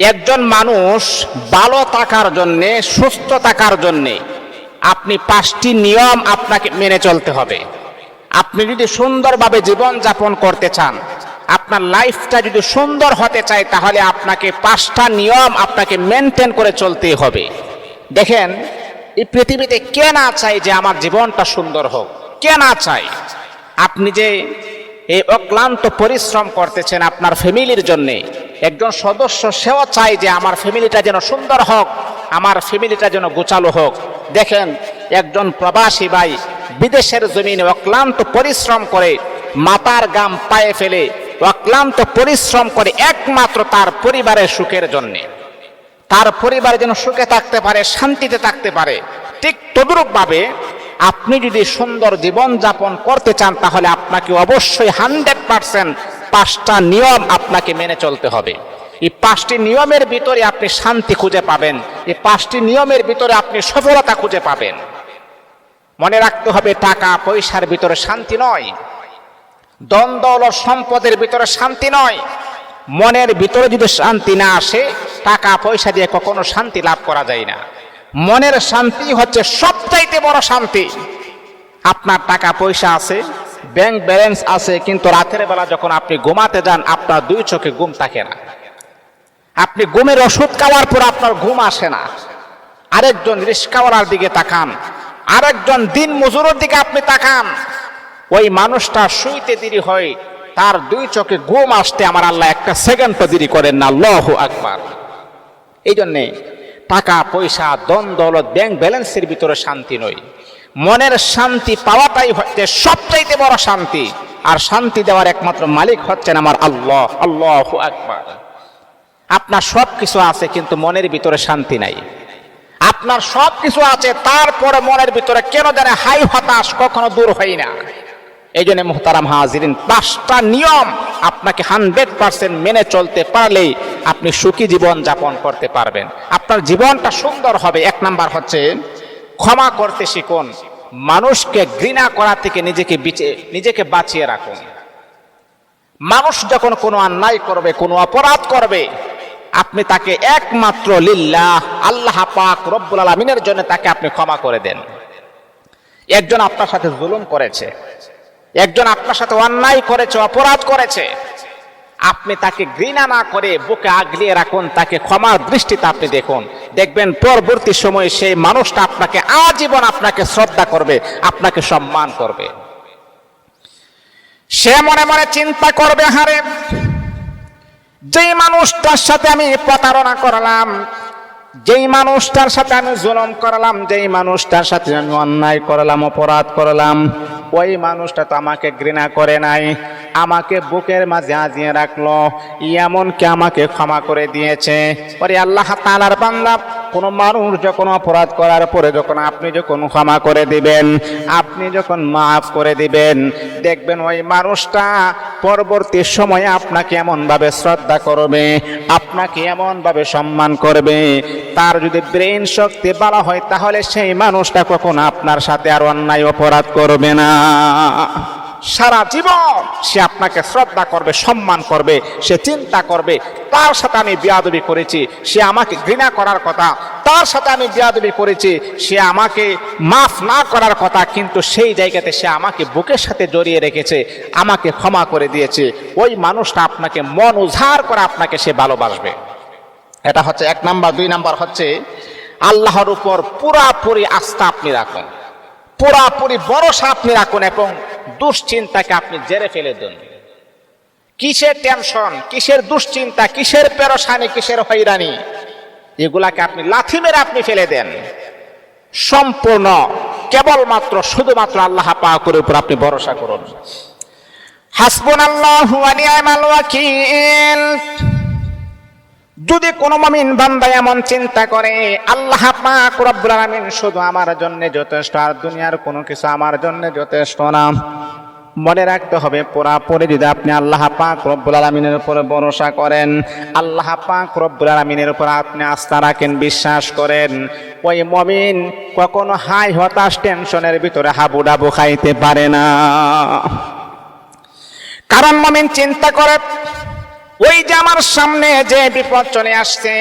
একজন মানুষ ভালো থাকার জন্যে, সুস্থ থাকার জন্যে আপনি পাঁচটি নিয়ম আপনাকে মেনে চলতে হবে। আপনি যদি সুন্দরভাবে জীবন যাপন করতে চান, আপনার লাইফটা যদি সুন্দর হতে চায়, তাহলে আপনাকে পাঁচটা নিয়ম আপনাকে মেনটেন করে চলতে হবে। দেখেন, এই পৃথিবীতে কে না চায় যে আমার জীবনটা সুন্দর হোক? কে না চায়? আপনি যে এই অক্লান্ত পরিশ্রম করতেছেন আপনার ফ্যামিলির জন্য। একজন সদস্য সেও চায় যে আমার ফ্যামিলিটা যেন সুন্দর হোক, আমার ফ্যামিলিটা যেন গোছালো হোক। দেখেন, একজন প্রবাসী ভাই বিদেশের জমিনে অক্লান্ত পরিশ্রম করে মাতার গাম পায়ে ফেলে অক্লান্ত পরিশ্রম করে একমাত্র তার পরিবারের সুখের জন্যে। তার পরিবার যেন সুখে থাকতে পারে, শান্তিতে থাকতে পারে। ঠিক তদরূপভাবে আপনি যদি সুন্দর জীবন যাপন করতে চান, তাহলে আপনাকে অবশ্যই হান্ড্রেড পার্সেন্ট পাঁচটা নিয়ম আপনাকে মেনে চলতে হবে। এই পাঁচটি নিয়মের ভিতরে আপনি শান্তি খুঁজে পাবেন। এই পাঁচটি নিয়মের ভিতরে আপনি সফলতা খুঁজে পাবেন। মনে রাখতে হবে, টাকা পয়সার ভিতরে শান্তি নয়। দ্বন্দ্ব হলো সম্পদের ভিতরে শান্তি নয়। মনের ভিতরে যদি শান্তি না আসে, টাকা পয়সা দিয়ে কখনো শান্তি লাভ করা যায় না। মনের শান্তি হচ্ছে সবচাইতে বড় শান্তি। আপনার টাকা পয়সা আছে ব্যাংক ব্যালেন্স আছে, কিন্তু রাতের বেলা যখন আপনি ঘুমাতে যান, আপনার দুই চোখে ঘুম থাকে না। আপনি ঘুমের ওষুধ খাওয়ার পর আপনার ঘুম আসে না। আরেকজন রিস্কাওয়ালার দিকে তাকান। আরেকজন দিন মজুরের দিকে আপনি তাকান। ওই মানুষটা শুইতে দেরি হয়, তার দুই চোখে ঘুম আসতে আমার আল্লাহ একটা সেকেন্ড দেরি করেন না। লহ আকবার। এই জন্যে টাকা পয়সা দ্বন্দ্ব দৌলত ব্যাংক ব্যালেন্সের ভিতরে শান্তি নয়। মনের শান্তি পাওয়াটাই হচ্ছে সবচাইতে বড় শান্তি। আর শান্তি দেওয়ার একমাত্র মালিক হচ্ছেন আমার আল্লাহ আল্লাহ আকবার। আপনার সব কিছু আছে, কিন্তু মনের ভিতরে শান্তি নাই। আপনার সব কিছু আছে, তারপরে মনের ভিতরে কেন জানে হাই হতাশ, কখনো দূর হয় না। এই জন্য মোহতারাম হাজিরিন, পাঁচটা নিয়ম আপনাকে হান্ড্রেড পার্সেন্ট মেনে চলতে পারলেই আপনি সুখী জীবন যাপন করতে পারবেন। আপনার জীবনটা সুন্দর হবে। এক নাম্বার হচ্ছে, ক্ষমা করতে শিখুন। মানুষকে ঘৃণা করা থেকে নিজেকে নিজেকে বাঁচিয়ে রাখুন। মানুষ যখন কোনো অন্যায় করবে, কোনো অপরাধ করবে, আপনি তাকে একমাত্র লিল্লাহ, আল্লাহ পাক রব্বুল আলমিনের জন্য তাকে আপনি ক্ষমা করে দেন। একজন আপনার সাথে জুলুম করেছে। একজন আপনার সাথে অন্যায় করেছে, অপরাধ করেছে। আপনি তাকে ঘৃণা না করে বুকে আগলিয়ে রাখুন, তাকে ক্ষমার দৃষ্টিতে আপনি দেখুন। দেখবেন পরবর্তী সময়ে সেই মানুষটা আপনাকে আজীবন আপনাকে শ্রদ্ধা করবে, আপনাকে সম্মান করবে। সে মনে মনে চিন্তা করবে, হারে, যেই মানুষটার সাথে আমি প্রতারণা করলাম, যেই মানুষটার সাথে আমি জুলম করলাম, যেই মানুষটার সাথে আমি অন্যায় করলাম, অপরাধ করলাম, ওই মানুষটা তো আমাকে ঘৃণা করে নাই। আমাকে বুকের মাঝে আজিয়ে রাখল। এমনকি আমাকে ক্ষমা করে দিয়েছে। পরে আল্লাহ তালার বান্দা, কোনো মানুষ যখন অপরাধ করার পরে যখন আপনি যখন ক্ষমা করে দিবেন, আপনি যখন মাফ করে দিবেন, দেখবেন ওই মানুষটা পরবর্তী সময়ে আপনাকে এমনভাবে শ্রদ্ধা করবে, আপনাকে এমনভাবে সম্মান করবে। তার যদি ব্রেন শক্তি ভালো হয়, তাহলে সেই মানুষটা কখন আপনার সাথে আর অন্যায় অপরাধ করবে না। সারা জীবন সে আপনাকে শ্রদ্ধা করবে, সম্মান করবে, সে চিন্তা করবে, তার সাথে আমি বিয়াদবি করেছি, সে আমাকে ঘৃণা করার কথা, তার সাথে আমি বিয়াদবি করেছি, সে আমাকে মাফ না করার কথা, কিন্তু সেই জায়গাতে সে আমাকে বুকের সাথে জড়িয়ে রেখেছে, আমাকে ক্ষমা করে দিয়েছে। ওই মানুষটা আপনাকে মন উজাড় করে আপনাকে সে ভালোবাসবে। এটা হচ্ছে এক নাম্বার। দুই নাম্বার হচ্ছে, আল্লাহর উপর পুরাপুরি আস্থা আপনি রাখুন। পুরাপুরি ভরসা আপনি রাখুন এবং দুশ্চিন্তাকে আপনি জেরে ফেলে দেন। কিসের টেনশন কিসের দুশ্চিন্তা, কিসের পেরসানি কিসের হয়রানি, এগুলাকে আপনি লাথি মেরে আপনি ফেলে দেন। সম্পূর্ণ, কেবলমাত্র, শুধুমাত্র আল্লাহ পাকের উপর আপনি ভরসা করুন। হাসবুন আল্লাহ যদি কোনো মমিন বান্দা এমন চিন্তা করে, আল্লাহ পাক রব্বুল আলামিন শুধু আমার জন্য যথেষ্ট আর দুনিয়ার কোনো কিছু আমার জন্য যথেষ্ট না। মনে রাখতে হবে পুরাপুরি যদি আপনি আল্লাহ পাক রব্বুল আলমিনের উপরে ভরসা করেন, আল্লাহ পাক রব্বুল আলমিনের উপর আপনি আস্থা রাখেন, বিশ্বাস করেন, ওই মমিন কখনো হাই হতাশ টেনশনের ভিতরে হাবুডাবু খাইতে পারে না। কারণ মমিন চিন্তা করে ওই যে আমার সামনে যে বিপদ চলে আসছে,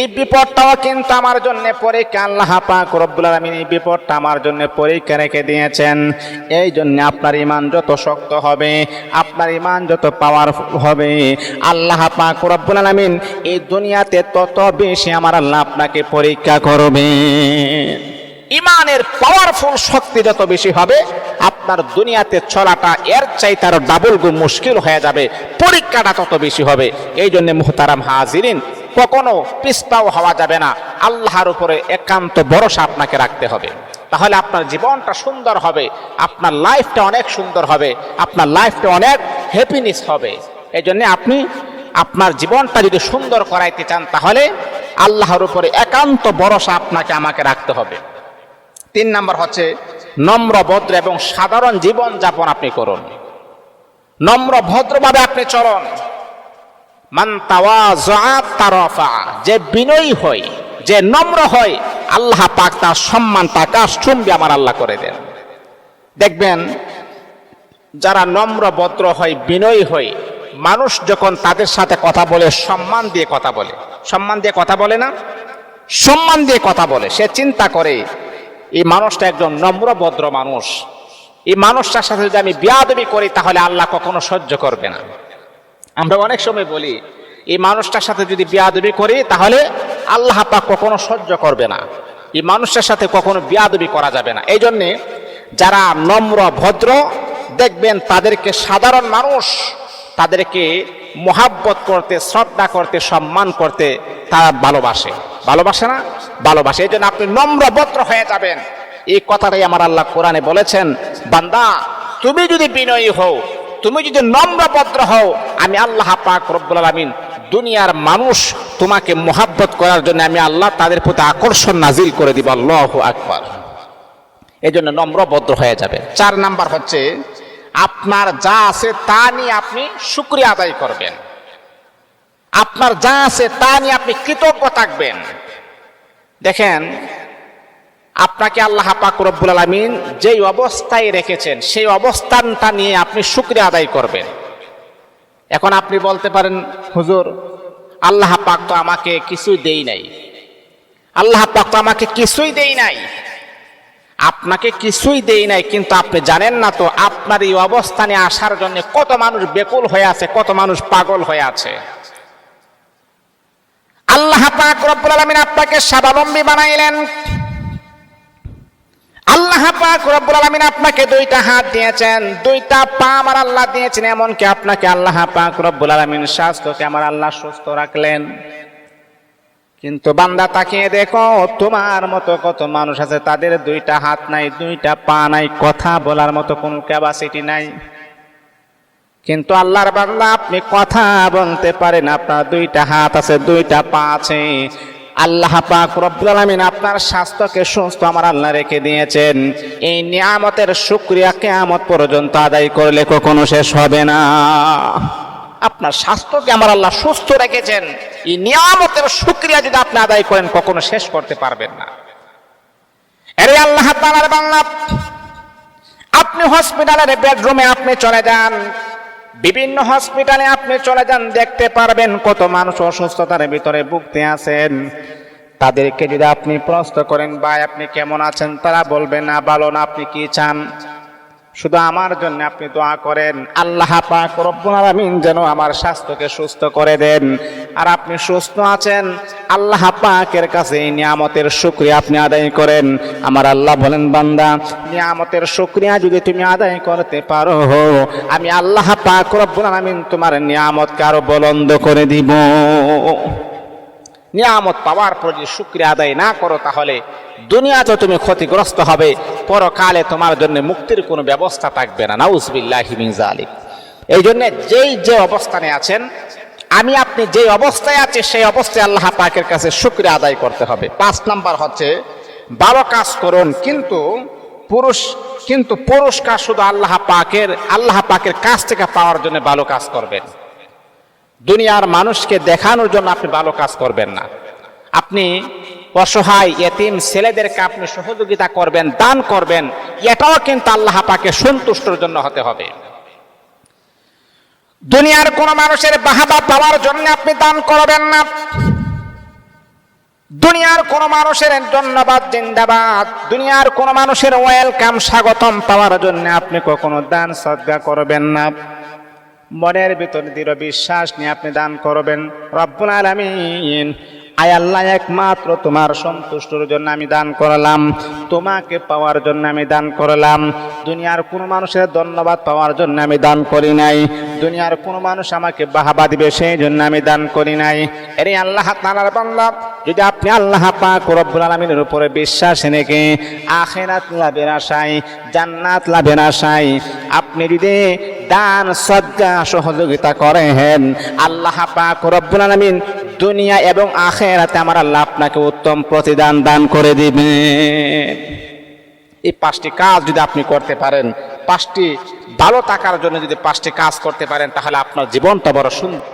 এই বিপদটাও কিন্তু আমার জন্য পরীক্ষা। আল্লাহ পাক রব্বুল আলামিন এই বিপদটা আমার জন্য পরীক্ষা রেখে দিয়েছেন। এই জন্য আপনার ইমান যত শক্ত হবে, আপনার ইমান যত পাওয়ারফুল হবে, আল্লাহ পাক রব্বুল আলামিন এই দুনিয়াতে তত বেশি আমার আল্লাহ আপনাকে পরীক্ষা করবে ইমানের পাওয়ারফুল শক্তি যত বেশি হবে, আপনার দুনিয়াতে চলাটা এর চাইতে আরও ডাবল গুণ মুশকিল হয়ে যাবে, পরীক্ষাটা তত বেশি হবে। এই জন্য মুহতারাম হাজিরিন, কখনো পিস্তাও হওয়া যাবে না। আল্লাহর উপরে একান্ত ভরসা আপনাকে রাখতে হবে। তাহলে আপনার জীবনটা সুন্দর হবে, আপনার লাইফটা অনেক সুন্দর হবে, আপনার লাইফটা অনেক হ্যাপিনেস হবে। এই জন্য আপনি আপনার জীবনটা যদি সুন্দর করাইতে চান, তাহলে আল্লাহর উপরে একান্ত ভরসা আপনাকে আমাকে রাখতে হবে। তিন নম্বর হচ্ছে নম্র, ভদ্র এবং সাধারণ জীবন যাপন আপনি করুন। নম্র, ভদ্রভাবে আপনি চলুন। মান তারাফা, যে বিনয়ী হয় যে নম্র হয় আল্লাহ পাক তার সম্মানটা কাশচুম্বি আমার আল্লাহ করে দেন। দেখবেন, যারা নম্র, ভদ্র হয় বিনয়ী হয় মানুষ যখন তাদের সাথে কথা বলে, সম্মান দিয়ে কথা বলে। সম্মান দিয়ে কথা বলে না? সম্মান দিয়ে কথা বলে। সে চিন্তা করে এই মানুষটা একজন নম্র, ভদ্র মানুষ। এই মানুষটার সাথে যদি আমি বিয়াদবি করি, তাহলে আল্লাহ কখনো সহ্য করবে না। আমরা অনেক সময় বলি, এই মানুষটার সাথে যদি বিয়াদবি করি, তাহলে আল্লাহ পাক কখনো সহ্য করবে না। এই মানুষটার সাথে কখনো বিয়াদবি করা যাবে না। এই জন্যে যারা নম্র, ভদ্র, দেখবেন তাদেরকে সাধারণ মানুষ, তাদেরকে মোহাব্বত করতে, শ্রদ্ধা করতে, সম্মান করতে তারা ভালোবাসে। ভালোবাসে না? ভালোবাসে। এই জন্য আপনি নম্র ভদ্র হয়ে যাবেন। এই কথাটাই আমার আল্লাহ কোরআনে বলেছেন, বান্দা, তুমি যদি বিনয়ী হও, তুমি যদি নম্রভদ্র হও, আমি আল্লাহ পাক রব্বুল আলামিন দুনিয়ার মানুষ তোমাকে মোহাব্বত করার জন্য আমি আল্লাহ তাদের প্রতি আকর্ষণ নাজিল করে দিব। আল্লাহ আকবার। এই জন্য নম্রভদ্র হয়ে যাবে চার নাম্বার হচ্ছে, আপনার যা আছে তা নিয়ে আপনি শুক্রিয়া আদায় করবেন। আপনার যা আছে তা নিয়ে আপনি কৃতজ্ঞ থাকবেন। দেখেন, আপনাকে আল্লাহ পাক আলমিন যেই অবস্থায় রেখেছেন, সেই অবস্থানটা নিয়ে আপনি শুক্রিয়া আদায় করবেন। এখন আপনি বলতে পারেন, হুজুর, আল্লাহ পাক তো আমাকে কিছুই দেই নাই। আল্লাহ পাক তো আমাকে কিছুই দেই নাই। আপনাকে কিছুই দেই নাই, কিন্তু আপনি জানেন না তো আপনার এই অবস্থানে আসার জন্য কত মানুষ বেকুল হয়ে আছে, কত মানুষ পাগল হয়ে আছে। আল্লাহ পাক রব্বুল আলামিন আপনাকে স্বাবলম্বী বানাইলেন। আল্লাহ পাক রব্বুল আলামিন আপনাকে দুইটা হাত দিয়েছেন, দুইটা পা আমার আল্লাহ দিয়েছেন, এমনকি আপনাকে আল্লাহ পাক রব্বুল আলামিন স্বাস্থ্যকে আমার আল্লাহ সুস্থ রাখলেন। কিন্তু বান্দা তাকিয়ে দেখো, তোমার মতো কত মানুষ আছে, তাদের দুইটা হাত নাই, দুইটা পা নাই, কথা বলার মতো কোনো ক্যাপাসিটি নাই। কিন্তু আল্লাহর বান্দা আপনি কথা বলতে পারেন, আপনার দুইটা হাত আছে, দুইটা পা আছে। আল্লাহ পাক রব্বুল আলামিন আপনার স্বাস্থ্যকে সুস্থ আমার আল্লাহ রেখে দিয়েছেন। এই নিয়ামতের শুকরিয়া কিয়ামত পর্যন্ত আদায় করলে কখনো শেষ হবে না। আপনার স্বাস্থ্যকে আমার আল্লাহ সুস্থ রেখেছেন। এই নিয়ামতের শুকরিয়া যদি আপনি আদায় করেন, কখনো শেষ করতে পারবেন না। আরে আল্লাহ তাআলার বাংলা আপনি হসপিটালের বেডরুমে আপনি চলে যান। বিভিন্ন হসপিটালে আপনি চলে যান, দেখতে পারবেন কত মানুষ অসুস্থতার ভিতরে ভুগতে আছেন। তাদেরকে যদি আপনি প্রশ্ন করেন, ভাই, আপনি কেমন আছেন? তারা বলবেন না, ভালো না, আপনি কি চান? শুধু আমার জন্য আপনি দোয়া করেন। আল্লাহ পাক রব্বুল আলামিন যেন আমার স্বাস্থ্যকে সুস্থ করে দেন। আর আপনি সুস্থ আছেন, আল্লাহ পাকের কাছে এই নিয়ামতের শুকরিয়া আপনি আদায় করেন। আমার আল্লাহ বলেন, বান্দা, নিয়ামতের শুকরিয়া যদি তুমি আদায় করতে পারো, আমি আল্লাহ পাক রব্বুল আলামিন তোমার নিয়ামতকে আরও বলন্দ করে দিব। নিয়ামত পাওয়ার পর যদি শুক্রিয়া আদায় না করো তাহলে দুনিয়াতে তুমি ক্ষতিগ্রস্ত হবে, পরকালে তোমার জন্য মুক্তির কোনো ব্যবস্থা থাকবে না। নাউজবিল্লাহি মিন জালিক এই জন্য যেই যে অবস্থানে আছেন, আমি আপনি যে অবস্থায় আছে, সেই অবস্থায় আল্লাহ পাকের কাছে শুক্রিয়া আদায় করতে হবে। পাঁচ নাম্বার হচ্ছে, ভালো কাজ করুন, কিন্তু পুরুষ কিন্তু পুরুষ পুরস্কার শুধু আল্লাহ পাকের আল্লাহ পাকের কাছ থেকে পাওয়ার জন্য ভালো কাজ করবেন। দুনিয়ার মানুষকে দেখানোর জন্য আপনি ভালো কাজ করবেন না। আপনি অসহায় এতিম ছেলেদেরকে আপনি সহযোগিতা করবেন, দান করবেন, এটাও কিন্তু আল্লাহ পাকে সন্তুষ্টর জন্য হতে হবে। দুনিয়ার কোন মানুষের বাহাবা পাওয়ার জন্য আপনি দান করবেন না। দুনিয়ার কোন মানুষের ধন্যবাদ, জিন্দাবাদ। দুনিয়ার কোন মানুষের ওয়েলকাম, স্বাগতম পাওয়ার জন্য আপনি কখনো দান, সদ্গা করবেন না। মনের ভিতর দৃঢ় বিশ্বাস নিয়ে আপনি দান করবেন। রব্বুল আলামিন আয় আল্লাহ, একমাত্র তোমার সন্তুষ্টর জন্য আমি দান করলাম। তোমাকে পাওয়ার জন্য আমি দান করলাম। দুনিয়ার কোনো মানুষের ধন্যবাদ পাওয়ার জন্য আমি দান করি নাই। দুনিয়ার কোনো মানুষ আমাকে বাহাবা দিবে, সেই জন্য আমি দান করি নাই। এরে আল্লাহ তাআলার বান্দা, যদি আপনি আল্লাহ পাক রব্বুল আলামিনের উপরে বিশ্বাস এনেকে আখিরাত লাভের আশায়, জান্নাত লাভের আশায় আপনি যদি দান সদ্গা সহযোগিতা করেন, আল্লাহ পাক রব্বুল আলামিন দুনিয়া এবং আখেরাতে আমার আল্লাহ আপনাকে উত্তম প্রতিদান দান করে দিবে। এই পাঁচটি কাজ যদি আপনি করতে পারেন, পাঁচটি ভালো টাকার জন্য যদি পাঁচটি কাজ করতে পারেন, তাহলে আপনার জীবনটা বড় সুন্দর।